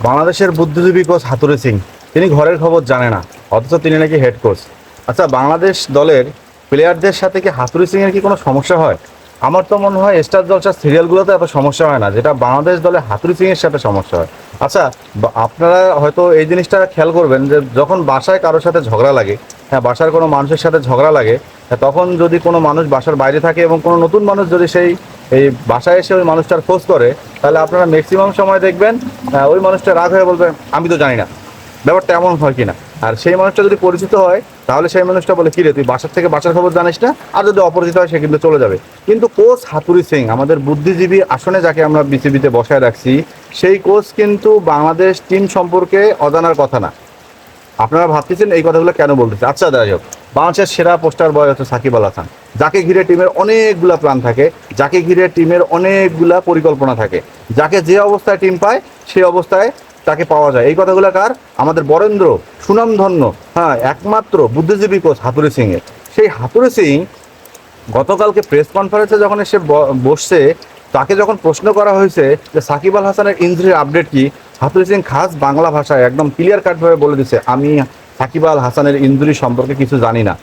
বাংলাদেশের বুদ্ধিজীবী কোচ হাতুরে সিং তিনি ঘরের খবর জানে না অথচ তিনি নাকি হেড কোচ আচ্ছা বাংলাদেশ দলের প্লেয়ারদের সাথে কি হাতুরে সিং এর কি কোনো সমস্যা হয়? আমার তো মনে হয় স্টার জলসার সিরিয়ালগুলোতে এত সমস্যা হয় না যেটা বাংলাদেশ দলে হাতুরি সিং এর সাথে সমস্যা হয়। আচ্ছা আপনারা হয়তো এই জিনিসটা খেয়াল করবেন যে যখন বাসায় কারোর সাথে ঝগড়া লাগে হ্যাঁ বাসার কোনো মানুষের সাথে ঝগড়া লাগে হ্যাঁ, তখন যদি কোনো মানুষ বাসার বাইরে থাকে এবং কোনো নতুন মানুষ যদি সেই এই বাসায় এসে ওই মানুষটার খোঁজ করে তাহলে আপনারা ম্যাক্সিমাম সময় দেখবেন ওই মানুষটা রাগ হয়ে বলবে, আমি তো জানি না। ব্যাপারটা এমন হয় কিনা? আর সেই মানুষটা যদি পরিচিত হয়, তাহলে সেই মানুষটা বলে কিরে তুই বাসার থেকে বাসার খবর জানিস না? আর যদি অপরিচিত হয়, সে কিন্তু চলে যাবে। কিন্তু কোচ হাতুরি সিং, আমাদের বুদ্ধিজীবী আসনে যাকে আমরা বিসিবিতে বসায় রাখছি, সেই কোচ কিন্তু বাংলাদেশ টিম সম্পর্কে অজানার কথা না। আপনারা ভাবতেছেন এই কথাগুলো কেন বলতেছে? আচ্ছা যাই হোক। বাংলাদেশের সেরা পোস্টার বয় হচ্ছে সাকিব আল হাসান। যাকে ঘিরে টিমের অনেকগুলা প্ল্যান থাকে, যাকে ঘিরে টিমের অনেকগুলা পরিকল্পনা থাকে, যাকে যে অবস্থায় টিম পায় সেই অবস্থায় তাকে পাওয়া যায়। এই কথাগুলো কার? আমাদের বরেন্দ্র সুনামধন্য হ্যাঁ একমাত্র বুদ্ধিজীবী কোচ হাতুরি সিং এর সেই হাতুরি সিং গতকালকে প্রেস কনফারেন্সে যখন এসে বসছে, তাকে যখন প্রশ্ন করা হয়েছে যে সাকিব আল হাসানের ইঞ্জুরির আপডেট কি হাতুরি সিং খাস বাংলা ভাষায় একদম ক্লিয়ার কাটভাবে বলে দিছে, আমি সাকিব আল হাসানের ইঞ্জুরি সম্পর্কে কিছু জানি না।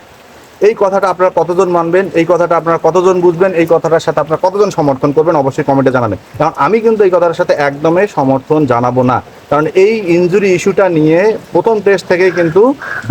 এই কথাটা আপনারা কতজন মানবেন, এই কথাটা আপনারা কতজন বুঝবেন, এই কথাটার সাথে আপনারা কতজন সমর্থন করবেন, অবশ্যই কমেন্টে জানাবেন। কারণ আমি কিন্তু এই কথাটার সাথে একদমই সমর্থন জানাব না। কারণ এই ইনজুরি ইস্যুটা নিয়ে প্রথম টেস্ট থেকেই কিন্তু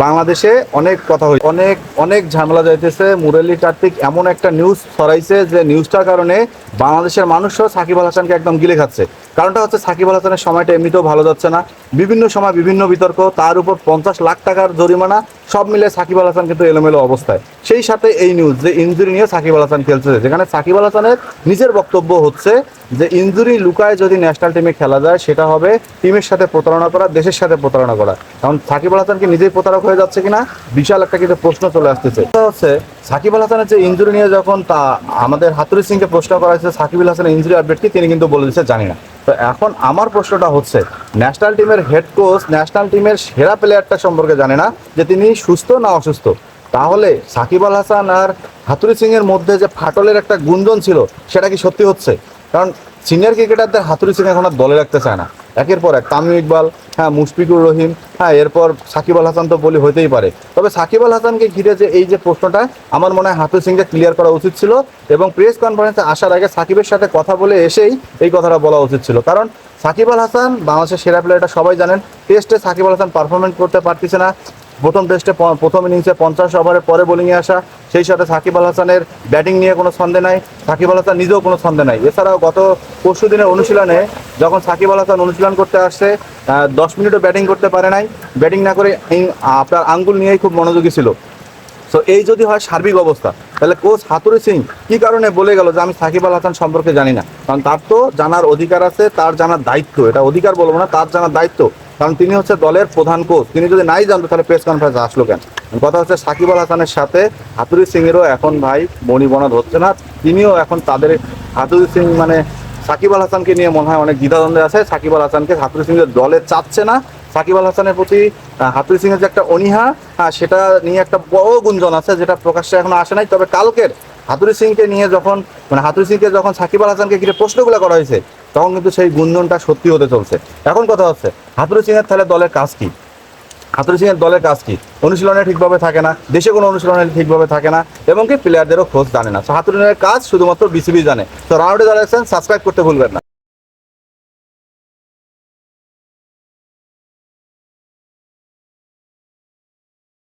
বাংলাদেশে অনেক কথা হয়েছে। অনেক অনেক ঝামেলা যাইতেছে। মুরালি কার্তিক এমন একটা নিউজ ছড়াইছে যে নিউজটার কারণে বাংলাদেশের মানুষও সাকিব আল হাসানকে একদম গিলে খাচ্ছে। কারণটা হচ্ছে সাকিব আল হাসানের সময়টা এমনিতেও ভালো যাচ্ছে না। বিভিন্ন সময় বিভিন্ন বিতর্ক, তার উপর পঞ্চাশ লাখ টাকার জরিমানা, সব মিলে সাকিব আল হাসান কিন্তু এলোমেলো অবস্থায়। সেই সাথে এই নিউজ যে ইঞ্জুরি নিয়ে সাকিব আল হাসান খেলছে যেখানে সাকিব আল হাসানের নিজের বক্তব্য হচ্ছে যে ইঞ্জুরি লুকায় যদি ন্যাশনাল টিমে খেলা যায়, সেটা হবে টিমের সাথে প্রতারণা করা, দেশের সাথে প্রতারণা করা। কারণ সাকিব আল হাসানকে নিজেই প্রতারক হয়ে যাচ্ছে কিনা, বিশাল একটা কিন্তু প্রশ্ন চলে আসতেছে। হচ্ছে, সাকিব আল হাসানের যে ইঞ্জুরি নিয়ে যখন তা আমাদের হাতুরি সিংকে প্রশ্ন করা হয়েছে, সাকিব আল হাসানের ইঞ্জুরি আপডেট কি, তিনি কিন্তু বলে দিচ্ছে, জানি না। তো এখন আমার প্রশ্নটা হচ্ছে ন্যাশনাল টিমের হেড কোচ ন্যাশনাল টিমের সেরা প্লেয়ারটা সম্পর্কে জানে না, যে তিনি সুস্থ না অসুস্থ? তাহলে সাকিব আল হাসান আর হাতুরি সিং এর মধ্যে যে ফাটলের একটা গুঞ্জন ছিল, সেটা কি সত্যি হচ্ছে? কারণ সিনিয়র ক্রিকেটারদের হাতুরি সিং এখন আর দলে রাখতে চায় না। একের পর এক তামিম ইকবাল হ্যাঁ মুশফিকুর রহিম হ্যাঁ এরপর সাকিব আল হাসান তো বলি হইতেই পারে। তবে সাকিব আল হাসানকে ঘিরে যে এই যে প্রশ্নটা, আমার মনে হয় হাতুরি সিংকে ক্লিয়ার করা উচিত ছিল এবং প্রেস কনফারেন্সে আসার আগে সাকিবের সাথে কথা বলে এসেই এই কথাটা বলা উচিত ছিল। কারণ সাকিব আল হাসান বাংলাদেশের সেরা প্লেয়ারটা সবাই জানেন। টেস্টে সাকিব আল হাসান পারফরমেন্স করতে পারতেছে না। প্রথম টেস্টে প্রথম ইনিংসে পঞ্চাশ ওভারের পরে বোলিংয়ে আসা, সেই সাথে সাকিব আল হাসানের ব্যাটিং নিয়ে কোনো সন্দেহ নাই, সাকিব আল হাসান নিজেও কোনো সন্দেহ নাই। এছাড়াও গত পরশু দিনের অনুশীলনে যখন সাকিব আল হাসান অনুশীলন করতে আসছে দশ মিনিটও ব্যাটিং করতে পারে নাই। ব্যাটিং না করে আপনার আঙ্গুল নিয়েই খুব মনোযোগী ছিল। সো এই যদি হয় সার্বিক অবস্থা, তাহলে কোচ হাতুরি সিং কি কারণে বলে গেল যে আমি সাকিব আল হাসান সম্পর্কে জানি না? কারণ তার তো জানার অধিকার আছে, তার জানার দায়িত্ব, এটা অধিকার বলব না, তার জানার দায়িত্ব। কারণ তিনি হচ্ছে দলের প্রধান কোচ। তিনি যদি নাই জানতো, তাহলে প্রেস কনফারেন্স আসলো কেন? কথা হচ্ছে সাকিব আল হাসানের সাথে হাতুরি সিং এরও এখন ভাই মণিবনা ধরছে না। তিনিও এখন তাদের হাতুরি সিং মানে সাকিব আল হাসানকে নিয়ে মনে হয় অনেক দ্বিধাদ্বন্দ্বে আছে। সাকিব আল হাসানকে হাতুরি সিং এর দলে চাচ্ছে না, সাকিব আল হাসানের প্রতি হাতুরি সিং এর যে একটা অনীহা সেটা নিয়ে একটা বড় গুঞ্জন আছে যেটা প্রকাশ্যে এখনও আসে নাই। তবে কালকের হাতুরি সিংকে নিয়ে যখন মানে হাতুরি সিংকে যখন সাকিব আল হাসানকে ঘিরে প্রশ্নগুলো করা হয়েছে, তখন কিন্তু সেই গুঞ্জনটা সত্যি হতে চলছে। এখন কথা হচ্ছে হাতুরি সিংয়ের তাহলে দলের কাজ কী? হাতুরি সিংয়ের দলের কাজ কি? অনুশীলনে ঠিকভাবে থাকে না, দেশে কোনো অনুশীলনে ঠিকভাবে থাকে না, এবং কি প্লেয়ারদেরও খোঁজ জানে না। তো হাতুরি কাজ শুধুমাত্র বিসিবি জানে। তো রাউন্ডে যারা সাবস্ক্রাইব করতে ভুলবেন না।